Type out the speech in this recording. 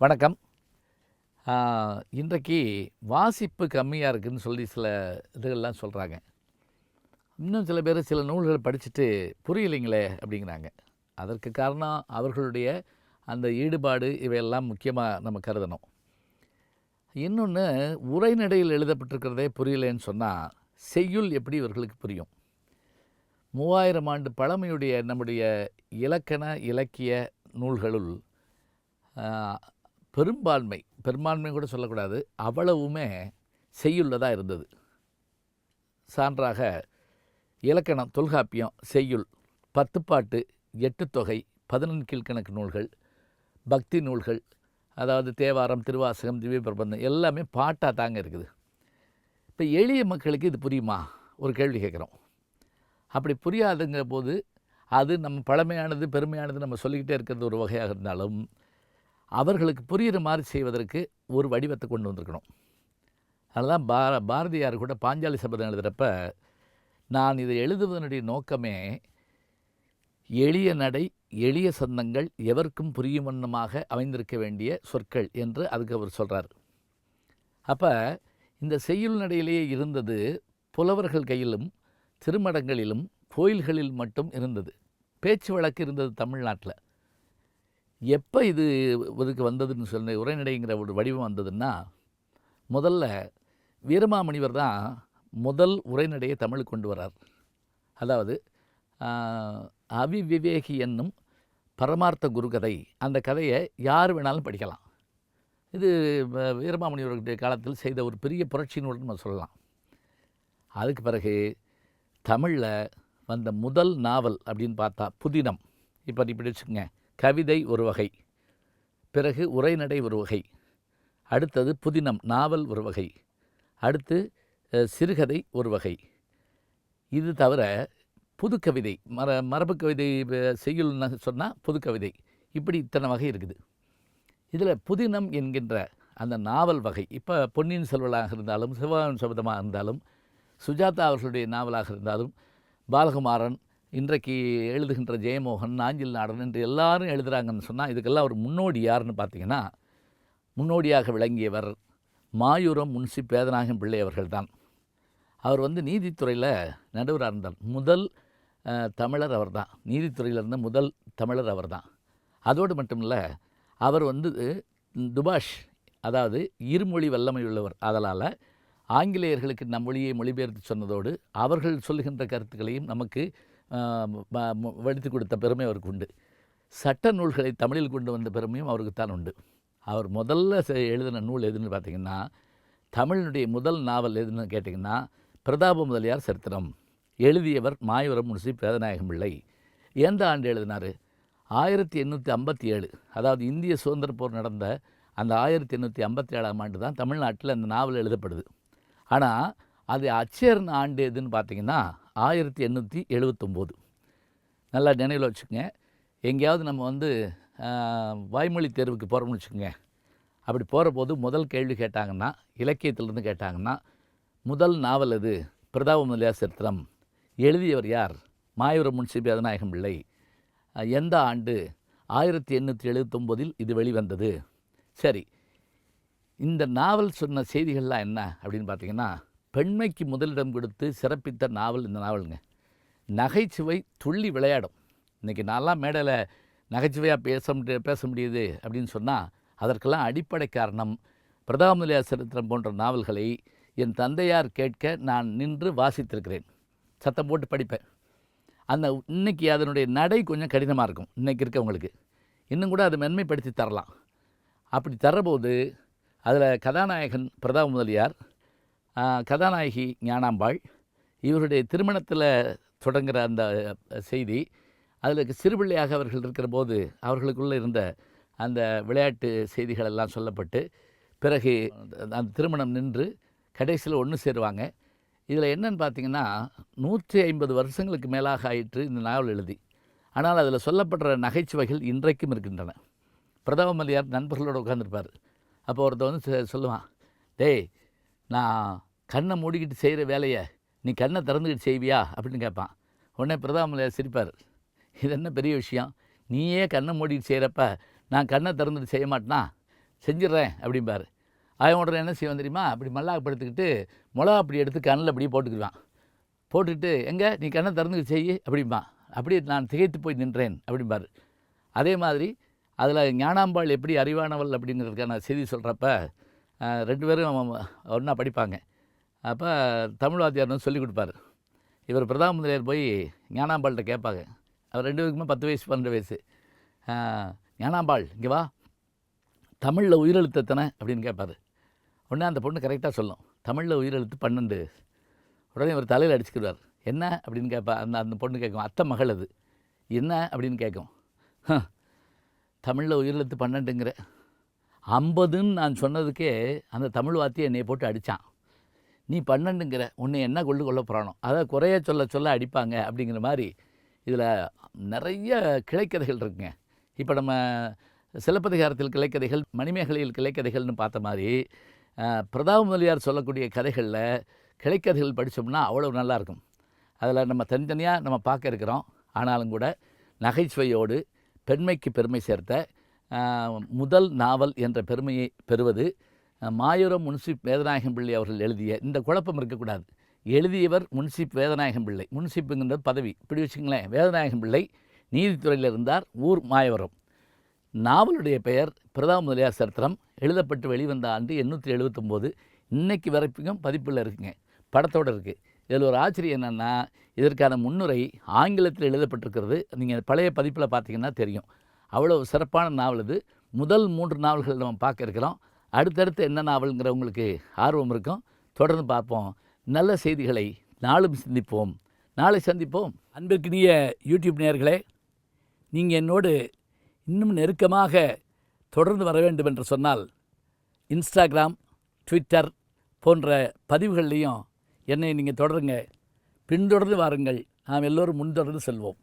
வணக்கம். இன்றைக்கு வாசிப்பு கம்மியாக இருக்குதுன்னு சொல்லி சில இதுகள்லாம் சொல்கிறாங்க இன்னும் சில பேர் சில நூல்களை படிச்சுட்டு புரியலைங்களே அப்படிங்கிறாங்க. அதற்கு காரணம் அவர்களுடைய அந்த ஈடுபாடு இவையெல்லாம் முக்கியமாக நம்ம கருதணும். இன்னொன்று உரைநடையில் எழுதப்பட்டிருக்கிறதே புரியலைன்னு சொன்னால் செய்யுள் எப்படி இவர்களுக்கு புரியும்? மூவாயிரம் ஆண்டு பழமையுடைய நம்முடைய இலக்கண இலக்கிய நூல்களுள் பெரும்பான்மை பெரும்பான்மை கூட சொல்லக்கூடாது. அவ்வளவுமே செய்யுள்ளதாக இருந்தது. சான்றாக இலக்கணம் தொல்காப்பியம் செய்யுள் பத்துப்பாட்டு எட்டுத்தொகை பதினெண் கீழ்கணக்கு நூல்கள் பக்தி நூல்கள் அதாவது தேவாரம் திருவாசகம் திவ்ய பிரபந்தம் எல்லாமே பாட்டாக தாங்க இருக்குது. இப்போ எளிய மக்களுக்கு இது புரியுமா? ஒரு கேள்வி கேட்குறோம். அப்படி புரியாதுங்கிற போது அது நம்ம பழமையானது பெருமையானது நம்ம சொல்லிக்கிட்டே இருக்கிறது ஒரு வகையாக இருந்தாலும் அவர்களுக்கு புரிகிற மாதிரி செய்வதற்கு ஒரு வடிவத்தை கொண்டு வந்திருக்கணும். அதெல்லாம் பா பாரதியார் கூட பாஞ்சாலி சபதம் எழுதுகிறப்ப நான் இதை எழுதுவதனுடைய நோக்கமே எளிய நடை எளிய சந்தங்கள் எவருக்கும் புரியும் வண்ணமாக அமைந்திருக்க வேண்டிய சொற்கள் என்று அதுக்கு அவர் சொல்கிறார் அப்போ இந்த செய்யுள் நடையிலேயே இருந்தது புலவர்கள் கையிலும் திருமடங்களிலும் கோயில்களில் மட்டும் இருந்தது. பேச்சு வழக்கு இருந்தது தமிழ்நாட்டில். எப்போ இது இதுக்கு வந்ததுன்னு சொன்ன உரைநடைங்கிற ஒரு வடிவம் வந்ததுன்னா முதல்ல வீரமாமணிவர் தான் முதல் உரைநடையை தமிழுக்கு கொண்டு வரார் அதாவது அவிவிவேகி என்னும் பரமார்த்த குருகதை அந்த கதையை யார் வேணாலும் படிக்கலாம். இது வ- காலத்தில் செய்த ஒரு பெரிய புரட்சின்னு நம்ம சொல்லலாம். அதுக்கு பிறகு தமிழில் வந்த முதல் நாவல் அப்படின்னு பார்த்தா புதினம். இப்போ இப்படி வச்சுக்கோங்க. கவிதை ஒரு வகை பிறகு உரைநடை ஒரு வகை அடுத்தது புதினம் நாவல் ஒரு வகை அடுத்து சிறுகதை ஒரு வகை. இது தவிர புதுக்கவிதை மர மரபு கவிதை செய்யுள்னு சொன்னால் புதுக்கவிதை இப்படி இத்தனை வகை இருக்குது. இதில் புதினம் என்கின்ற அந்த நாவல் வகை இப்போ பொன்னியின் செல்வலாக இருந்தாலும் சிவகாமி சபதமாக இருந்தாலும் சுஜாதா அவர்களுடைய நாவலாக இருந்தாலும் பாலகுமாரன் இன்றைக்கு எழுதுகின்ற ஜெயமோகன் நாஞ்சில் நாடன் என்று எல்லாரும் எழுதுகிறாங்கன்னு சொன்னால் இதுக்கெல்லாம் ஒரு முன்னோடி யாருன்னு பார்த்தீங்கன்னா முன்னோடியாக விளங்கியவர் மாயூரம் முன்சி பேதநாயகம் பிள்ளை அவர்கள்தான் அவர் வந்து நீதித்துறையில் நடுவராக இருந்தார். முதல் தமிழர் அவர்தான் நீதித்துறையில் இருந்த முதல் தமிழர் அவர்தான் அதோடு மட்டும் இல்லை அவர் வந்து துபாஷ் அதாவது இருமொழி வல்லமை உள்ளவர். அதனால் ஆங்கிலேயர்களுக்கு நம் மொழியை மொழிபெயர்த்து சொன்னதோடு அவர்கள் சொல்லுகின்ற கருத்துக்களையும் நமக்கு ஆஹ், வடித்து கொடுத்த பெருமை அவருக்கு உண்டு. சட்ட நூல்களை தமிழில் கொண்டு வந்த பெருமையும் அவருக்குத்தான் உண்டு. அவர் முதல்ல எழுதின நூல் எதுன்னு பார்த்தீங்கன்னா தமிழினுடைய முதல் நாவல் எதுன்னு கேட்டிங்கன்னா பிரதாப முதலியார் சரித்திரம். எழுதியவர் மாயூரம் முன்சி பேதநாயகம் பிள்ளை. எந்த ஆண்டு எழுதினார்? ஆயிரத்தி எண்ணூற்றி ஐம்பத்தி ஏழு. அதாவது இந்திய சுதந்திர போர் நடந்த அந்த ஆயிரத்தி எண்ணூற்றி ஐம்பத்தி ஏழாம் ஆண்டு தான் தமிழ்நாட்டில் அந்த நாவல் எழுதப்படுது. ஆனால் அது அச்சேர்ன ஆண்டு எதுன்னு பார்த்தீங்கன்னா ஆயிரத்தி எண்ணூற்றி எழுபத்தொம்போது நல்லா நினைவில் வச்சுக்கோங்க. எங்கேயாவது நம்ம வந்து வாய்மொழி தேர்வுக்கு போகிறோம்னு வச்சுக்கோங்க. அப்படி போகிற போது முதல் கேள்வி கேட்டாங்கன்னா இலக்கியத்திலேருந்து கேட்டாங்கன்னா முதல் நாவல் அது பிரதாப முதலியார் சரித்திரம் எழுதியவர் யார்? மாயூரம் முன்சிபி அதநாயகம் பிள்ளை. எந்த ஆண்டு ஆயிரத்தி எண்ணூற்றி எழுபத்தொம்போதில் இது வெளிவந்தது? சரி இந்த நாவல் சொன்ன செய்திகள்லாம் என்ன அப்படின்னு பார்த்தீங்கன்னா பெண்மைக்கு முதலிடம் கொடுத்து சிறப்பித்த நாவல் இந்த நாவலுங்க. நகைச்சுவை துள்ளி விளையாடும். இன்றைக்கி நான்லாம் மேடையில் நகைச்சுவையாக பேச முடிய பேச முடியுது அப்படின்னு சொன்னால் அதற்கெல்லாம் அடிப்படை காரணம் பிரதாமலியார் சரித்திரம் போன்ற நாவல்களை என் தந்தையார் கேட்க நான் நின்று வாசித்திருக்கிறேன். சத்தம் போட்டு படிப்பேன். அந்த இன்னைக்கு அதனுடைய நடை கொஞ்சம் கடினமாக இருக்கும். இன்னைக்கு இருக்கவங்களுக்கு. இன்னும் கூட அதை மென்மைப்படுத்தி தரலாம். அப்படி தரபோது அதில் கதாநாயகன் பிரதாப முதலியார் கதாநாயகி ஞானாம்பாள். இவருடைய திருமணத்தில் தொடங்குகிற அந்த செய்தி அதில் சிறுபிள்ளையாக அவர்கள் இருக்கிற போது அவர்களுக்குள்ளே இருந்த அந்த விளையாட்டு செய்திகள் எல்லாம் சொல்லப்பட்டு பிறகு அந்த திருமணம் நின்று கடைசியில் ஒன்று சேருவாங்க. இதில் என்னன்னு பார்த்தீங்கன்னா நூற்றி ஐம்பது வருஷங்களுக்கு மேலாக ஆயிற்று இந்த நாவல் எழுதி. ஆனால் அதில் சொல்லப்படுற நகைச்சுவைகள் இன்றைக்கும் இருக்கின்றன. பிரதம மல்லியார் நண்பர்களோடு உட்காந்துருப்பார் அப்போ ஒருத்தர் வந்து சொல்லுவான் டேய் நான் கண்ணை மூடிக்கிட்டு செய்கிற வேலையை நீ கண்ணை திறந்துக்கிட்டு செய்வியா? அப்படின்னு கேட்பான். உடனே பிரதம சிரிப்பார். இது என்ன பெரிய விஷயம்? நீயே கண்ணை மூடிக்கிட்டு செய்கிறப்ப நான் கண்ணை திறந்துட்டு செய்ய மாட்டேனா? செஞ்சிடுறேன் அப்படிம்பார். அவன் உடனே என்ன செய்வான் தெரியுமா? அப்படி மல்லாக படுத்துக்கிட்டு மிளகா அப்படி எடுத்து கண்ணில் அப்படியே போட்டுக்கிடுவான். போட்டுக்கிட்டு எங்கே? நீ கண்ணை திறந்துக்கிட்டு செய் அப்படிம்பான். அப்படியே நான் திகைத்து போய் நின்றேன் அப்படிம்பார். அதே மாதிரி அதில் ஞானாம்பாள் எப்படி அறிவானவள் அப்படிங்கிறதுக்கான செய்தி சொல்கிறப்ப ரெண்டு பேரும் ஒன்றா படிப்பாங்க. அப்போ தமிழ் வாத்தியார் வந்து சொல்லிக் கொடுப்பாரு. இவர் பிரதம முதலியார் போய் ஞானாம்பாள்கிட்ட கேட்பாங்க. அவர் ரெண்டு பேருக்குமே பத்து வயசு பன்னெண்டு வயசு. ஞானாம்பாள் இங்கே வா. தமிழில் உயிரெழுத்து எத்தனை? அப்படின்னு கேட்பார். உடனே அந்த பொண்ணு கரெக்டாக சொல்லும். தமிழில் உயிரெழுத்து பன்னெண்டு. உடனே இவர் தலையில் அடிச்சுக்கிடுவார். என்ன? அப்படின்னு கேட்பா அந்த அந்த பொண்ணு கேட்கும் அத்தை மகள் அது. என்ன? அப்படின்னு கேட்கும் தமிழில் உயிரெழுத்து பன்னெண்டுங்கிற. ஐம்பதுன்னு நான் சொன்னதுக்கே அந்த தமிழ் வாத்தியை என்னை போட்டு அடித்தான் நீ பன்னெண்டுங்கிற உன்னை என்ன கொண்டு கொள்ள போகிறானோ அதை குறைய சொல்ல சொல்ல அடிப்பாங்க அப்படிங்கிற மாதிரி இதில் நிறைய கிளைக்கதைகள் இருக்குங்க. இப்போ நம்ம சிலப்பதிகாரத்தில் கிளைக்கதைகள் மணிமேகலையில் கிளைக்கதைகள்னு பார்த்த மாதிரி பிரதாப முதலியார் சொல்லக்கூடிய கதைகளில் கிளைக்கதைகள் படித்தோம்னா அவ்வளோ நல்லாயிருக்கும் அதில் நம்ம தனித்தனியாக நம்ம பார்க்க இருக்கிறோம். ஆனாலும் கூட நகைச்சுவையோடு பெண்மைக்கு பெருமை சேர்த்த முதல் நாவல் என்ற பெருமையை பெறுவது மாயூரம் முன்சிப் வேதநாயகம் பிள்ளை அவர்கள் எழுதிய இந்த குழப்பம் இருக்கக்கூடாது. எழுதியவர் முன்சிப் வேதநாயகம் பிள்ளை. முன்சிப்புங்கிற பதவி. இப்படி வச்சுங்களேன் வேதநாயகம் பிள்ளை நீதித்துறையில் இருந்தார். ஊர் மாயவரம். நாவலுடைய பெயர் பிரதாப முதலியார் சரித்திரம். எழுதப்பட்டு வெளிவந்த ஆண்டு எண்ணூற்றி எழுபத்தொம்போது இன்றைக்கு வரைக்கும் பதிப்பில் இருக்குங்க. படத்தோடு இருக்குது இதில் ஒரு ஆச்சரியம் என்னென்னா இதற்கான முன்னுரை ஆங்கிலத்தில் எழுதப்பட்டிருக்கிறது. நீங்கள் பழைய பதிப்பில் பார்த்தீங்கன்னா தெரியும். அவ்வளோ சிறப்பான நாவல் இது. முதல் மூன்று நாவல்கள் நம்ம பார்க்க இருக்கிறோம். அடுத்தடுத்து என்ன நாவல்ங்கிறவங்களுக்கு ஆர்வம் இருக்கும். தொடர்ந்து பார்ப்போம். நல்ல செய்திகளை நாளும் சிந்திப்போம். நாளை சந்திப்போம். அன்பிற்கினிய யூடியூப் நேயர்களே நீங்கள் என்னோடு இன்னும் நெருக்கமாக தொடர்ந்து வர வேண்டும் என்று சொன்னால் இன்ஸ்டாகிராம் ட்விட்டர் போன்ற பதிவுகள்லேயும் என்னை நீங்கள் தொடருங்க. பின்தொடர்ந்து வாருங்கள். நாம் எல்லோரும் முன்தொடர்ந்து செல்வோம்.